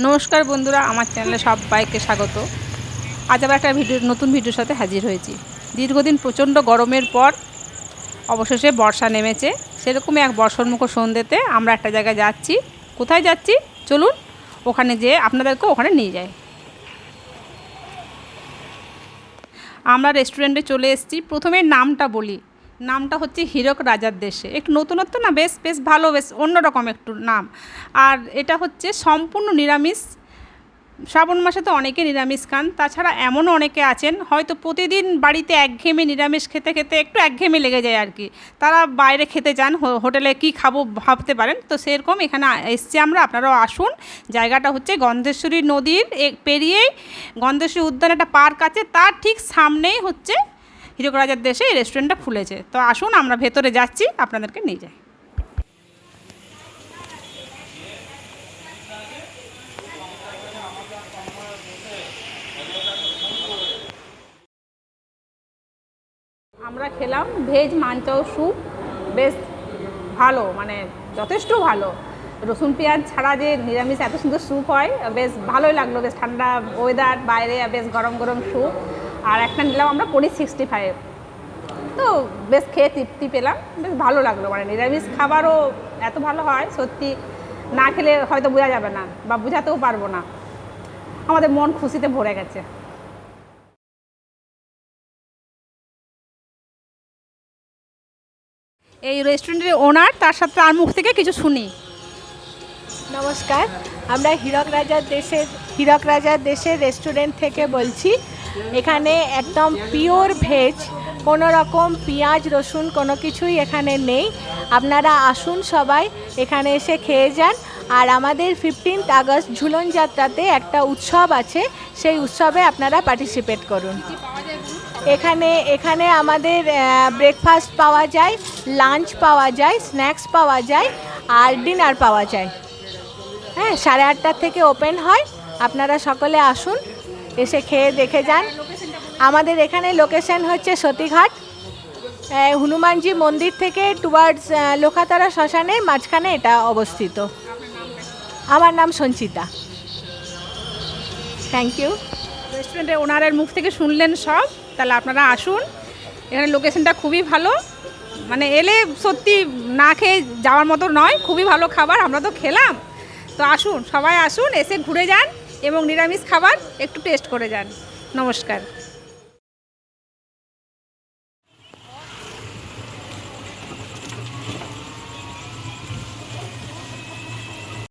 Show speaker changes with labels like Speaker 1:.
Speaker 1: নমস্কার বন্ধুরা, আমার চ্যানেলে সব সবাইকে স্বাগত। আজ আবার একটা ভিডিও, নতুন ভিডিওর সাথে হাজির হয়েছি। দীর্ঘদিন প্রচণ্ড গরমের পর অবশেষে বর্ষা নেমেছে। সেরকমই এক বর্ষণমুখ সন্ধ্যেতে আমরা একটা জায়গায় যাচ্ছি। কোথায় যাচ্ছি? চলুন, ওখানে যেয়ে আপনাদেরকে ওখানে নিয়ে যাই। আমরা রেস্টুরেন্টে চলে এসেছি। প্রথমে নামটা বলি। নামটা হচ্ছে হীরক রাজার দেশে। একটু নতুনত্ব না? বেশ বেশ ভালো, বেশ অন্যরকম একটু নাম। আর এটা হচ্ছে সম্পূর্ণ নিরামিষ। শ্রাবণ মাসে তো অনেকে নিরামিষ খান। তাছাড়া এমনও অনেকে আছেন, হয়তো প্রতিদিন বাড়িতে একঘেয়েমি নিরামিষ খেতে খেতে একটু একঘেয়েমি লেগে যায় আর কি। তারা বাইরে খেতে যান হোটেলে কি খাব ভাবতে পারেন। তো সেরকম এখানে এসছি আমরা, আপনারাও আসুন। জায়গাটা হচ্ছে গন্ধেশ্বরী নদীর পেরিয়েই গন্ধেশ্বরী উদ্যান একটা পার্ক আছে। তার ঠিক সামনেই হচ্ছে হিরক রাজার দেশে এই রেস্টুরেন্টটা খুলেছে। তো আসুন, আমরা ভেতরে যাচ্ছি, আপনাদেরকে নিয়ে যাই। আমরা খেলাম ভেজ মাঞ্চাও স্যুপ। বেশ ভালো মানে যথেষ্ট ভালো। রসুন পেঁয়াজ ছাড়া যে নিরামিষ এত সুন্দর স্যুপ হয়, বেশ ভালোই লাগল, বেশ ঠান্ডা ওয়েদার বাইরে, বেশ গরম গরম স্যুপ। আর একটা নিলাম আমরা পনির সিক্সটি ফাইভ তো বেশ খেয়ে তৃপ্তি পেলাম, বেশ ভালো লাগল। মানে নিরামিষ খাবারও এত ভালো হয়, সত্যি না খেলে হয়তো বোঝা যাবে না বা বোঝাতেও পারব না। আমাদের মন খুশিতে ভরে গেছে। এই রেস্টুরেন্টের ওনার তার সাথে তার মুখ থেকে কিছু শুনি।
Speaker 2: নমস্কার, আমরা হীরক রাজার দেশের, হীরক রাজার দেশের রেস্টুরেন্ট থেকে বলছি। এখানে একদম পিওর ভেজ কোনো রকম পেঁয়াজ, রসুন কোনো কিছুই এখানে নেই। আপনারা আসুন সবাই, এখানে এসে খেয়ে যান। আর আমাদের ফিফটিন্থ আগস্ট ঝুলন যাত্রাতে একটা উৎসব আছে, সেই উৎসবে আপনারা পার্টিসিপেট করুন। এখানে এখানে আমাদের ব্রেকফাস্ট পাওয়া যায় লাঞ্চ পাওয়া যায় স্ন্যাক্স পাওয়া যায়, আর ডিনার পাওয়া যায়। হ্যাঁ সাড়ে আটটার থেকে ওপেন হয়। আপনারা সকলে আসুন এসে খেয়ে দেখে যান। আমাদের এখানে লোকেশন হচ্ছে সতীঘাট। হনুমানজি মন্দির থেকে টুয়ার্ডস লোকাতারা শ্মশানের মাঝখানে এটা অবস্থিত। আমার নাম সঞ্চিতা। থ্যাংক ইউ
Speaker 1: রেস্টুরেন্টে ওনারের মুখ থেকে শুনলেন সব। তাহলে আপনারা আসুন। এখানে লোকেশনটা খুবই ভালো। মানে এলে সত্যি না খেয়ে যাওয়ার মতো নয়। খুবই ভালো খাবার, আমরা তো খেলাম। তো আসুন, সবাই আসুন, এসে ঘুরে যান। এবং নিরামিষ খাবার একটু টেস্ট করে যান। নমস্কার।